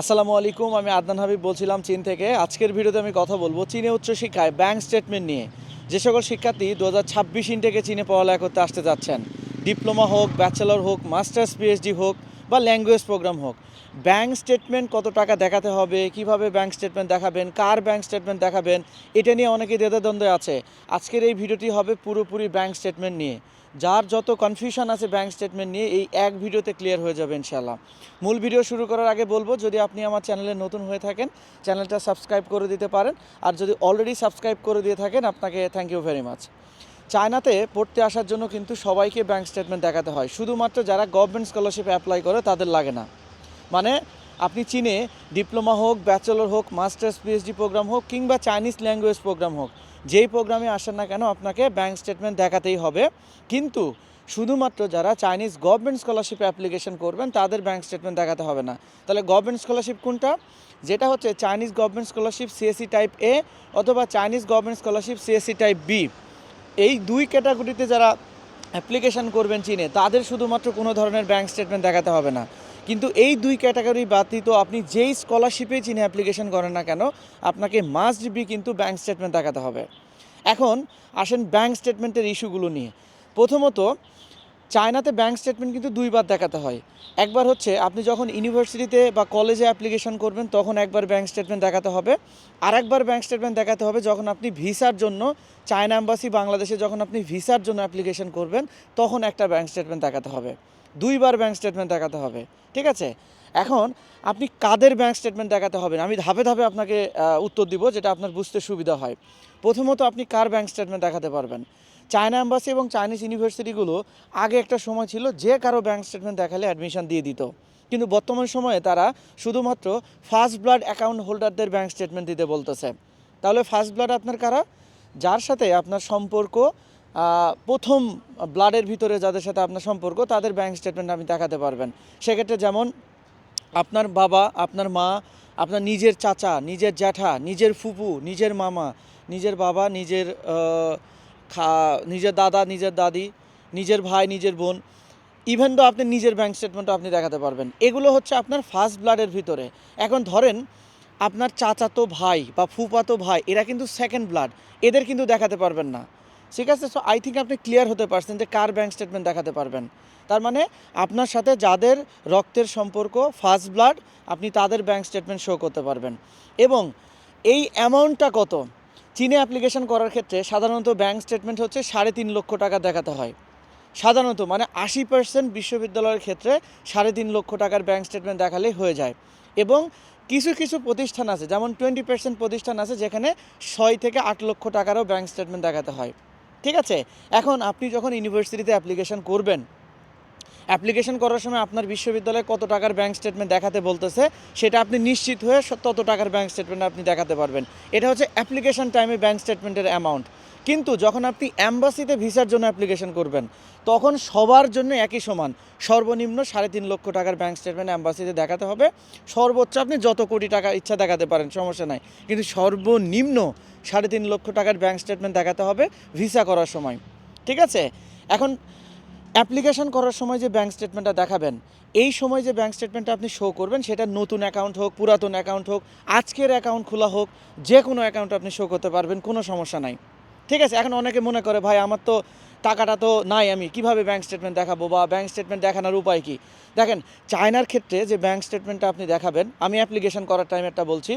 আসসালামু আলাইকুম, আমি আদনান হাবিব বলছিলাম চীন থেকে। আজকের ভিডিওতে আমি কথা বলব চীনে উচ্চশিক্ষায় ব্যাংক স্টেটমেন্ট নিয়ে। যে সকল শিক্ষার্থী দু হাজার ছাব্বিশ ইনটেকে চীনে পড়ালেখা করতে আসতে যাচ্ছেন। ডিপ্লোমা হোক, ব্যাচেলর হোক, মাস্টার্স, পিএইচডি হোক বা ল্যাঙ্গুয়েজ প্রোগ্রাম হোক ব্যাংক স্টেটমেন্ট কত টাকা দেখাতে হবে, কীভাবে ব্যাংক স্টেটমেন্ট দেখাবেন, কার ব্যাংক স্টেটমেন্ট দেখাবেন, এটা নিয়ে অনেকে দ্বন্দ্বে আছে। আজকের এই ভিডিওটি হবে পুরোপুরি ব্যাংক স্টেটমেন্ট নিয়ে। যার যত কনফিউশন আছে ব্যাংক স্টেটমেন্ট নিয়ে, এই এক ভিডিওতে ক্লিয়ার হয়ে যাবে ইনশাল্লাহ মূল ভিডিও শুরু করার আগে বলব, যদি আপনি আমার চ্যানেলে নতুন হয়ে থাকেন চ্যানেলটা সাবস্ক্রাইব করে দিতে পারেন। আর যদি অলরেডি সাবস্ক্রাইব করে দিয়ে থাকেন, আপনাকে থ্যাংক ইউ ভেরি মাচ চায়নাতে পড়তে আসার জন্য কিন্তু সবাইকে ব্যাংক স্টেটমেন্ট দেখাতে হয়। শুধুমাত্র যারা গভর্নমেন্ট স্কলারশিপ অ্যাপ্লাই করে, তাদের লাগে না। মানে আপনি চীনে ডিপ্লোমা হোক ব্যাচেলর হোক মাস্টার্স পিএইচডি প্রোগ্রাম হোক, কিংবা চাইনিজ ল্যাঙ্গুয়েজ প্রোগ্রাম হোক, যেই প্রোগ্রামে আসেন না কেন, আপনাকে ব্যাংক স্টেটমেন্ট দেখাতেই হবে। কিন্তু শুধুমাত্র যারা চাইনিজ গভর্নমেন্ট স্কলারশিপ অ্যাপ্লিকেশন করবেন, তাদের ব্যাংক স্টেটমেন্ট দেখাতে হবে না। তাহলে গভর্নমেন্ট স্কলারশিপ কোনটা? যেটা হচ্ছে Chinese government scholarship CSC type A অথবা Chinese government scholarship CSC type B এই দুই ক্যাটাগরিতে যারা অ্যাপ্লিকেশান করবেন চীনে, তাদের শুধুমাত্র কোনো ধরনের ব্যাঙ্ক স্টেটমেন্ট দেখাতে হবে না। কিন্তু এই দুই ক্যাটাগরি ব্যতীত আপনি যেই স্কলারশিপে চীনে অ্যাপ্লিকেশান করেন না কেন, আপনাকে মাস্ট বি কিন্তু ব্যাঙ্ক স্টেটমেন্ট দেখাতে হবে। এখন আসেন ব্যাঙ্ক স্টেটমেন্টের ইস্যুগুলো নিয়ে। প্রথমত চায়নাতে ব্যাংক স্টেটমেন্ট কিন্তু দুইবার দেখাতে হয়। একবার হচ্ছে আপনি যখন ইউনিভার্সিটিতে বা কলেজে অ্যাপ্লিকেশন করবেন, তখন একবার ব্যাংক স্টেটমেন্ট দেখাতে হবে। আর একবার ব্যাংক স্টেটমেন্ট দেখাতে হবে যখন আপনি ভিসার জন্য, চায়না অ্যাম্বাসি বাংলাদেশে যখন আপনি ভিসার জন্য অ্যাপ্লিকেশন করবেন, তখন একটা ব্যাংক স্টেটমেন্ট দেখাতে হবে। দুইবার ব্যাংক স্টেটমেন্ট দেখাতে হবে, ঠিক আছে? এখন আপনি কাদের ব্যাংক স্টেটমেন্ট দেখাতে হবে? আমি ধাপে ধাপে আপনাকে উত্তর দিব, যেটা আপনার বুঝতে সুবিধা হয়। প্রথমত আপনি কার ব্যাংক স্টেটমেন্ট দেখাতে পারবেন? চায়না এম্বাসি এবং চাইনিজ ইউনিভার্সিটিগুলো আগে একটা সময় ছিল যে কারও ব্যাংক স্টেটমেন্ট দেখালে অ্যাডমিশন দিয়ে দিত। কিন্তু বর্তমান সময়ে তারা শুধুমাত্র ফার্স্ট ব্লাড অ্যাকাউন্ট হোল্ডারদের ব্যাংক স্টেটমেন্ট দিতে বলতেছে। তাহলে ফার্স্ট ব্লাড আপনার কারা? যার সাথে আপনার সম্পর্ক প্রথম ব্লাডের ভিতরে যাদের সাথে আপনার সম্পর্ক, তাদের ব্যাংক স্টেটমেন্ট আপনি দেখাতে পারবেন। সেক্ষেত্রে যেমন আপনার বাবা, আপনার মা, আপনার নিজের চাচা, নিজের জ্যাঠা, নিজের ফুপু, নিজের মামা, নিজের বাবা, নিজের নিজের দাদা, নিজের দাদি, নিজের ভাই, নিজের বোন ইভেন তো আপনি নিজের ব্যাংক স্টেটমেন্টও আপনি দেখাতে পারবেন। এগুলো হচ্ছে আপনার ফার্স্ট ব্লাডের ভিতরে। এখন ধরেন, আপনার চাচাতো ভাই বা ফুপাতো ভাই, এরা কিন্তু সেকেন্ড ব্লাড এদের কিন্তু দেখাতে পারবেন না। ঠিক আছে? সো আই থিঙ্ক আপনি ক্লিয়ার হতে পারছেন যে কার ব্যাংক স্টেটমেন্ট দেখাতে পারবেন। তার মানে আপনার সাথে যাদের রক্তের সম্পর্ক ফার্স্ট ব্লাড আপনি তাদের ব্যাংক স্টেটমেন্ট শো করতে পারবেন। এবং এই অ্যামাউন্টটা কত? চীনে অ্যাপ্লিকেশন করার ক্ষেত্রে সাধারণত ব্যাংক স্টেটমেন্ট হচ্ছে সাড়ে তিন লক্ষ টাকা দেখাতে হয়। সাধারণত মানে আশি পার্সেন্ট বিশ্ববিদ্যালয়ের ক্ষেত্রে সাড়ে তিন লক্ষ টাকার ব্যাংক স্টেটমেন্ট দেখালেই হয়ে যায়। এবং কিছু কিছু প্রতিষ্ঠান আছে, যেমন টোয়েন্টি পার্সেন্ট প্রতিষ্ঠান আছে, যেখানে ছয় থেকে আট লক্ষ টাকারও ব্যাংক স্টেটমেন্ট দেখাতে হয়। ঠিক আছে? এখন আপনি যখন ইউনিভার্সিটিতে অ্যাপ্লিকেশন করবেন অ্যাপ্লিকেশন করার সময় আপনার বিশ্ববিদ্যালয়ে কত টাকার ব্যাংক স্টেটমেন্ট দেখাতে বলতেছে, সেটা আপনি নিশ্চিত হয়ে তত টাকার ব্যাংক স্টেটমেন্ট আপনি দেখাতে পারবেন। এটা হচ্ছে অ্যাপ্লিকেশন টাইমে ব্যাংক স্টেটমেন্টের অ্যামাউন্ট কিন্তু যখন আপনি অ্যাম্বাসিতে ভিসার জন্য অ্যাপ্লিকেশন করবেন, তখন সবার জন্য একই সমান। সর্বনিম্ন সাড়ে তিন লক্ষ টাকার ব্যাংক স্টেটমেন্ট অ্যাম্বাসিতে দেখাতে হবে। সর্বোচ্চ আপনি যত কোটি টাকা ইচ্ছা দেখাতে পারেন, সমস্যা নাই। কিন্তু সর্বনিম্ন সাড়ে তিন লক্ষ টাকার ব্যাংক স্টেটমেন্ট দেখাতে হবে ভিসা করার সময়। ঠিক আছে? এখন অ্যাপ্লিকেশন করার সময় যে ব্যাংক স্টেটমেন্টটা দেখাবেন, এই সময় যে ব্যাংক স্টেটমেন্টটা আপনি শো করবেন, সেটা নতুন অ্যাকাউন্ট হোক, পুরাতন অ্যাকাউন্ট হোক, আজকের অ্যাকাউন্ট খোলা হোক, যে কোনো অ্যাকাউন্ট আপনি শো করতে পারবেন, কোনো সমস্যা নাই। ঠিক আছে? এখন অনেকে মনে করে, ভাই, আমার তো টাকাটা তো নাই আমি, কীভাবে ব্যাংক স্টেটমেন্ট দেখাবো বা ব্যাংক স্টেটমেন্ট দেখানোর উপায় কি? দেখেন চায়নার ক্ষেত্রে যে ব্যাংক স্টেটমেন্টটা আপনি দেখাবেন, আমি অ্যাপ্লিকেশন করার টাইম একটা বলছি,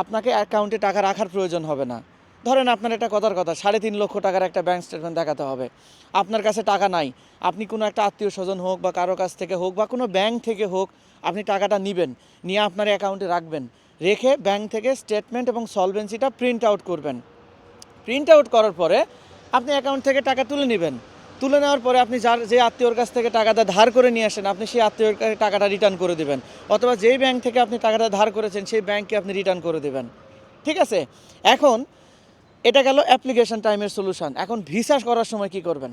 আপনাকে অ্যাকাউন্টে টাকা রাখার প্রয়োজন হবে না। ধরেন আপনার একটা কথার কথা, সাড়ে তিন লক্ষ টাকার একটা ব্যাংক স্টেটমেন্ট দেখাতে হবে। আপনার কাছে টাকা নাই, আপনি কোনো একটা আত্মীয় স্বজন হোক বা কারও কাছ থেকে হোক বা কোনো ব্যাংক থেকে হোক, আপনি টাকাটা নেবেন, নিয়ে আপনার অ্যাকাউন্টে রাখবেন, রেখে ব্যাংক থেকে স্টেটমেন্ট এবং সলভেন্সিটা প্রিন্ট আউট করবেন। প্রিন্ট আউট করার পরে আপনি অ্যাকাউন্ট থেকে টাকা তুলে নেবেন। তুলে নেওয়ার পরে আপনি যার, যে আত্মীয়র কাছ থেকে টাকাটা ধার করে নিয়ে আসেন, আপনি সেই আত্মীয়র কাছে টাকাটা রিটার্ন করে দেবেন। অথবা যেই ব্যাংক থেকে আপনি টাকাটা ধার করেছেন, সেই ব্যাংককে আপনি রিটার্ন করে দেবেন। ঠিক আছে? এখন এটা গেল অ্যাপ্লিকেশন টাইমের সলিউশন এখন ভিসা করার সময় কি করবেন?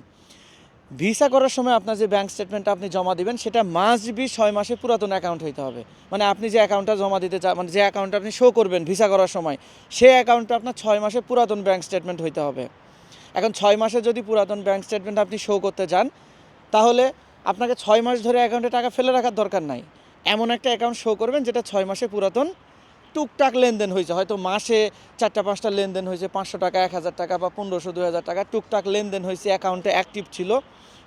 ভিসা করার সময় আপনার যে ব্যাংক স্টেটমেন্টটা আপনি জমা দিবেন, সেটা মাস বি ছয় মাসে পুরাতন অ্যাকাউন্ট হইতে হবে। মানে আপনি যে অ্যাকাউন্টটা জমা দিতে চান মানে যে অ্যাকাউন্টটা আপনি শো করবেন ভিসা করার সময়, সেই অ্যাকাউন্টটা আপনার ছয় মাসে পুরাতন ব্যাংক স্টেটমেন্ট হইতে হবে। এখন ছয় মাসে যদি পুরাতন ব্যাংক স্টেটমেন্ট আপনি শো করতে যান, তাহলে আপনাকে ছয় মাস ধরে অ্যাকাউন্টে টাকা ফেলে রাখার দরকার নাই। এমন একটা অ্যাকাউন্ট শো করবেন, যেটা ছয় মাসে পুরাতন টুকটাক লেনদেন হয়েছে। হয়তো মাসে চারটা, পাঁচটা লেনদেন হয়েছে, পাঁচশো টাকা, এক হাজার টাকা বা পনেরোশো দু হাজার টাকা। টুকটাক লেনদেন হয়েছে, অ্যাকাউন্টে অ্যাক্টিভ ছিল।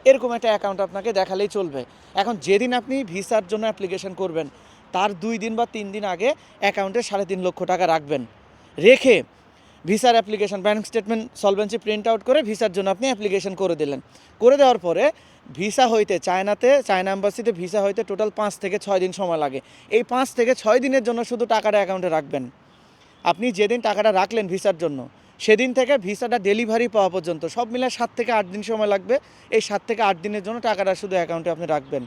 এরকম একটা অ্যাকাউন্ট আপনাকে দেখালেই চলবে। এখন যেদিন আপনি ভিসার জন্য অ্যাপ্লিকেশন করবেন, তার দুই দিন বা তিন দিন আগে অ্যাকাউন্টে সাড়ে তিন লক্ষ টাকা রাখবেন। রেখে ভিসার application bank statement solvency print out করে ভিসার জন্য আপনি অ্যাপ্লিকেশন করে দিলেন। করে দেওয়ার পরে ভিসা হইতে চায়নাতে, চায়না এম্বাসিতে ভিসা হইতে টোটাল পাঁচ থেকে ছয় দিন সময় লাগে। এই পাঁচ থেকে ছয় দিনের জন্য শুধু টাকাটা অ্যাকাউন্টে রাখবেন। আপনি যেদিন টাকাটা রাখলেন ভিসার জন্য, সেদিন থেকে ভিসাটা ডেলিভারি পাওয়া পর্যন্ত সব মিলে সাত থেকে আট দিন সময় লাগবে। এই সাত থেকে আট দিনের জন্য টাকাটা শুধু অ্যাকাউন্টে আপনি রাখবেন।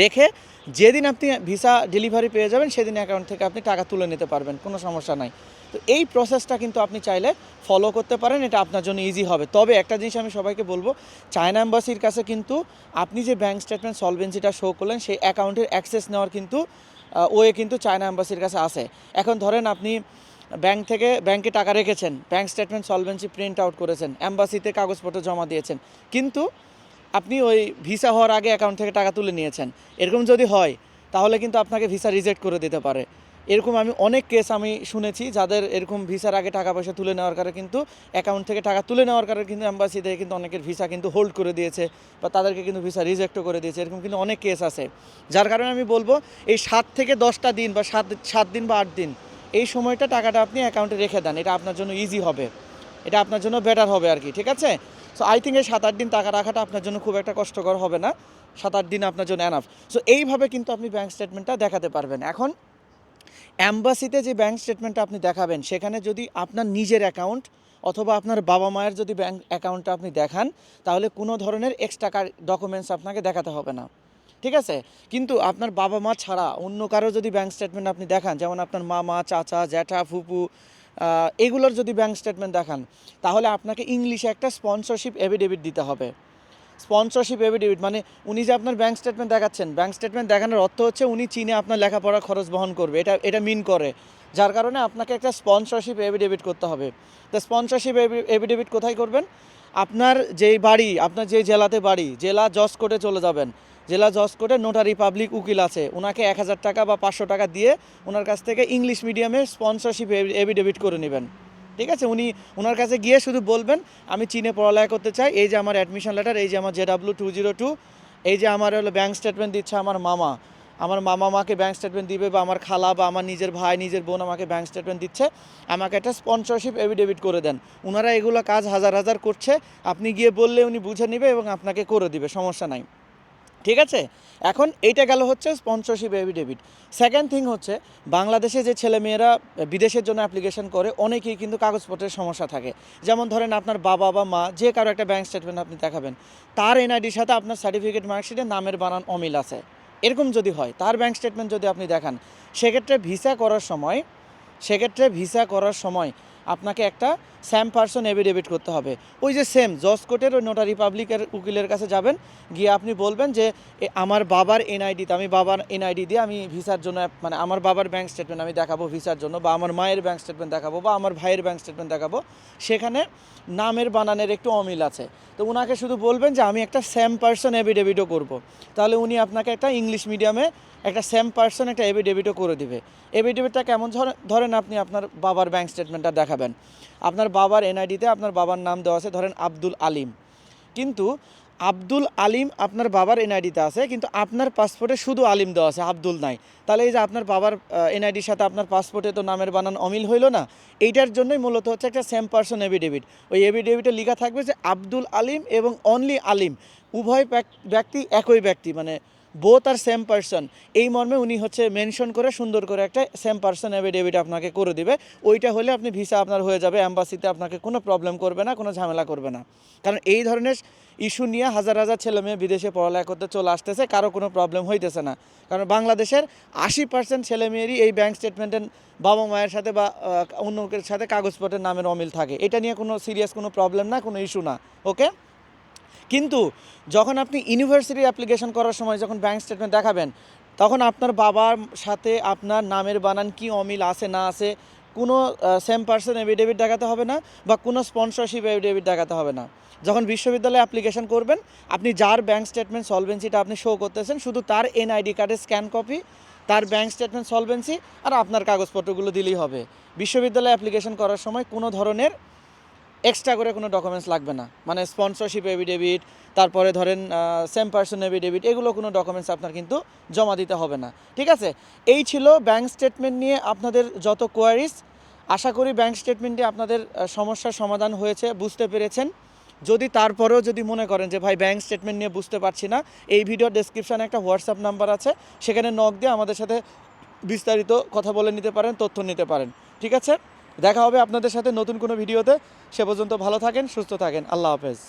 রেখে যেদিন আপনি ভিসা ডেলিভারি পেয়ে যাবেন, সেদিন অ্যাকাউন্ট থেকে আপনি টাকা তুলে নিতে পারবেন, কোনো সমস্যা নাই। তো এই প্রসেসটা কিন্তু আপনি চাইলে ফলো করতে পারেন, এটা আপনার জন্য ইজি হবে। তবে একটা জিনিস আমি সবাইকে বলব চায়না এম্বাসির কাছে কিন্তু আপনি যে ব্যাঙ্ক স্টেটমেন্ট সলভেন্সিটা শো করলেন, সেই অ্যাকাউন্টের অ্যাক্সেস নেওয়ার কিন্তু ওয়ে কিন্তু চায়না এম্বাসির কাছে আছে। এখন ধরেন আপনি ব্যাংক থেকে ব্যাংকে টাকা রেখেছেন bank statement solvency print out করেছেন অ্যাম্বাসিতে কাগজপত্র জমা দিয়েছেন, কিন্তু আপনি ওই ভিসা হওয়ার আগে অ্যাকাউন্ট থেকে টাকা তুলে নিয়েছেন। এরকম যদি হয়, তাহলে কিন্তু আপনাকে ভিসা রিজেক্ট করে দিতে পারে। এরকম আমি অনেক কেস আমি শুনেছি যাদের এরকম ভিসার আগে টাকা পয়সা তুলে নেওয়ার কারণে কিন্তু অ্যাকাউন্ট থেকে টাকা তুলে নেওয়ার কারণে কিন্তু অ্যাম্বাসি থেকে কিন্তু অনেকের ভিসা কিন্তু হোল্ড করে দিয়েছে বা তাদেরকে কিন্তু ভিসা রিজেক্টও করে দিয়েছে। এরকম কিন্তু অনেক কেস আছে। যার কারণে আমি বলব, এই সাত থেকে দশটা দিন বা সাত সাত দিন বা আট দিন, এই সময়টা টাকাটা আপনি অ্যাকাউন্টে রেখে দেন। এটা আপনার জন্য ইজি হবে। এটা আপনার জন্য বেটার হবে আর কি, ঠিক আছে? সো আই থিঙ্ক এই সাত, আট দিন টাকা রাখাটা আপনার জন্য খুব একটা কষ্টকর হবে না। সাত, আট দিন আপনার জন্য অ্যানাফ সো এইভাবে কিন্তু আপনি ব্যাঙ্ক স্টেটমেন্টটা দেখাতে পারবেন। এখন অ্যাম্বাসিতে যে ব্যাংক স্টেটমেন্টটা আপনি দেখাবেন, সেখানে যদি আপনার নিজের অ্যাকাউন্ট অথবা আপনার বাবা মায়ের যদি ব্যাংক অ্যাকাউন্টটা আপনি দেখান, তাহলে কোনো ধরনের এক্সট্রা ডকুমেন্টস আপনাকে দেখাতে হবে না। ঠিক আছে? কিন্তু আপনার বাবা মা ছাড়া অন্য কারও যদি ব্যাংক স্টেটমেন্ট আপনি দেখান, যেমন আপনার মামা, চাচা, জ্যাঠা, ফুপু এগুলোর যদি ব্যাংক স্টেটমেন্ট দেখান, তাহলে আপনাকে ইংলিশে একটা স্পন্সরশিপ এভিডেভিট দিতে হবে। স্পন্সরশিপ এভিডেভিট মানে উনি যে আপনার ব্যাংক স্টেটমেন্ট দেখাচ্ছেন ব্যাংক স্টেটমেন্ট দেখানোর অর্থ হচ্ছে উনি চীনে আপনার লেখাপড়া খরচ বহন করবে, এটা এটা মিন করে। যার কারণে আপনাকে একটা স্পন্সরশিপ এভিডেভিট করতে হবে। তো স্পন্সরশিপ এভিডেভিট কোথায় করবেন? আপনার যেই বাড়ি, আপনার যে জেলাতে বাড়ি, জেলা জজ কোর্টে চলে যাবেন। জেলা জজ কোর্টে নোটারি পাবলিক উকিল আছে ওনাকে এক হাজার টাকা বা পাঁচশো টাকা দিয়ে ওনার কাছ থেকে ইংলিশ মিডিয়ামে স্পন্সরশিপ এভিডেভিট করে নেবেন। ঠিক আছে? উনি ওনার কাছে গিয়ে শুধু বলবেন, আমি চীনে পড়ালেখা করতে চাই। এই যে আমার অ্যাডমিশন লেটার এই যে আমার J W two zero two এই যে আমার হলো ব্যাঙ্ক স্টেটমেন্ট দিচ্ছে আমার মামা। আমার মামা আমাকে ব্যাঙ্ক স্টেটমেন্ট দিবে বা আমার খালা বা আমার নিজের ভাই, নিজের বোন আমাকে ব্যাঙ্ক স্টেটমেন্ট দিচ্ছে। আমাকে একটা স্পন্সরশিপ এভিডেভিট করে দেন। ওনারা এগুলো কাজ হাজার হাজার করছে। আপনি গিয়ে বললে উনি বুঝে নেবে এবং আপনাকে করে দিবে, সমস্যা নাই। ঠিক আছে? এখন এইটা গেল হচ্ছে স্পন্সরশিপ এভিডেভিট সেকেন্ড থিং হচ্ছে, বাংলাদেশে যে ছেলেমেয়েরা বিদেশের জন্য অ্যাপ্লিকেশন করে, অনেকেই কিন্তু কাগজপত্রের সমস্যা থাকে। যেমন ধরেন আপনার বাবা বা মা, যে কারও একটা ব্যাংক স্টেটমেন্ট আপনি দেখাবেন, তার এনআইডির সাথে আপনার সার্টিফিকেট মার্কশিটে নামের বানান অমিল আছে। এরকম যদি হয়, তার ব্যাংক স্টেটমেন্ট যদি আপনি দেখান, সেক্ষেত্রে ভিসা করার সময়, সেক্ষেত্রে ভিসা করার সময় আপনাকে একটা স্যাম পার্সন এভিডেভিট করতে হবে। ওই যে সেম জজ কোর্টের ওই নোটারি পাবলিকের উকিলের কাছে যাবেন, গিয়ে আপনি বলবেন যে আমার বাবার এনআইডিতে আমি বাবার এনআইডি দিয়ে আমি ভিসার জন্য মানে আমার বাবার ব্যাঙ্ক স্টেটমেন্ট আমি দেখাবো ভিসার জন্য, বা আমার মায়ের ব্যাঙ্ক স্টেটমেন্ট দেখাবো, বা আমার ভাইয়ের ব্যাঙ্ক স্টেটমেন্ট দেখাবো। সেখানে নামের বানানের একটু অমিল আছে। তো ওনাকে শুধু বলবেন যে, আমি একটা স্যাম পার্সন এভিডেভিটও করব। তাহলে উনি আপনাকে একটা ইংলিশ মিডিয়ামে একটা স্যাম পার্সন একটা এভিডেভিটও করে দিবে। এভিডেভিটটা কেমন, ধরে- ধরেন আপনি আপনার বাবার ব্যাঙ্ক স্টেটমেন্টটা দেখাবেন। আপনার বাবার এনআইডিতে আপনার বাবার নাম দেওয়া আছে, ধরেন আব্দুল আলিম। কিন্তু আব্দুল আলিম আপনার বাবার এনআইডিতে আছে, কিন্তু আপনার পাসপোর্টে শুধু আলিম দেওয়া আছে, আব্দুল নাই। তাহলে এই যে আপনার বাবার এনআইডির সাথে আপনার পাসপোর্টে তো নামের বানান অমিল হইল না, এইটার জন্যই মূলত হচ্ছে একটা সেম পার্সন এভিডেভিট ওই এভিডেভিটে লেখা থাকবে যে আব্দুল আলিম এবং অনলি আলিম, উভয় ব্যক- ব্যক্তি একই ব্যক্তি মানে বোথ আর সেম পার্সন এই মর্মে উনি হচ্ছে মেনশন করে সুন্দর করে একটা সেম পার্সন এভিডেভিট আপনাকে করে দিবে। ওইটা হলে আপনি ভিসা আপনার হয়ে যাবে অ্যাম্বাসিতে আপনাকে কোনো প্রবলেম করবে না কোনো ঝামেলা করবে না। কারণ এই ধরনের ইস্যু নিয়ে হাজার হাজার ছেলে মেয়ে বিদেশে পড়ালেখা করতে চলে আসতেছে কারও কোনো প্রবলেম হইতেছে না। কারণ বাংলাদেশের আশি পার্সেন্ট ছেলে মেয়েরই এই ব্যাংক স্টেটমেন্টের বাবা মায়ের সাথে বা আহ, অন্য সাথে কাগজপত্রের নামের অমিল থাকে। এটা নিয়ে কোনো সিরিয়াস কোনো প্রবলেম না কোনো ইস্যু না। ওকে কিন্তু যখন আপনি ইউনিভার্সিটি অ্যাপ্লিকেশন করার সময় যখন ব্যাংক স্টেটমেন্ট দেখাবেন, তখন আপনার বাবার সাথে আপনার নামের বানান কি অমিল আছে না আছে, কোনো সেম পার্সন এভিডেভিট দেখাতে হবে না বা কোনো স্পন্সরশিপ এভিডেভিট দেখাতে হবে না। যখন বিশ্ববিদ্যালয়ে অ্যাপ্লিকেশন করবেন, আপনি যার ব্যাঙ্ক স্টেটমেন্ট সলভেন্সিটা আপনি শো করতেছেন, শুধু তার এনআইডি কার্ডের স্ক্যান কপি তার ব্যাঙ্ক স্টেটমেন্ট সলভেন্সি আর আপনার কাগজপত্রগুলো দিলেই হবে। বিশ্ববিদ্যালয়ে অ্যাপ্লিকেশন করার সময় কোনো ধরনের এক্সট্রা করে কোনো ডকুমেন্টস লাগবে না। মানে স্পন্সরশিপ এভিডেভিট তারপরে ধরেন সেম পার্সন এভিডেভিট এগুলো কোনো ডকুমেন্টস আপনার কিন্তু জমা দিতে হবে না। ঠিক আছে? এই ছিল ব্যাংক স্টেটমেন্ট নিয়ে আপনাদের যত কোয়ারিজ আশা করি ব্যাংক স্টেটমেন্টে আপনাদের সমস্যার সমাধান হয়েছে, বুঝতে পেরেছেন। যদি তারপরেও যদি মনে করেন যে, ভাই ব্যাংক স্টেটমেন্ট নিয়ে বুঝতে পারছি না এই ভিডিও ডেসক্রিপশানে একটা হোয়াটসঅ্যাপ নাম্বার আছে। সেখানে নক দিয়ে আমাদের সাথে বিস্তারিত কথা বলে নিতে পারেন, তথ্য নিতে পারেন। ঠিক আছে? দেখা হবে আপনাদের সাথে নতুন কোনো ভিডিওতে। সে পর্যন্ত ভালো থাকেন, সুস্থ থাকেন। আল্লাহ হাফেজ।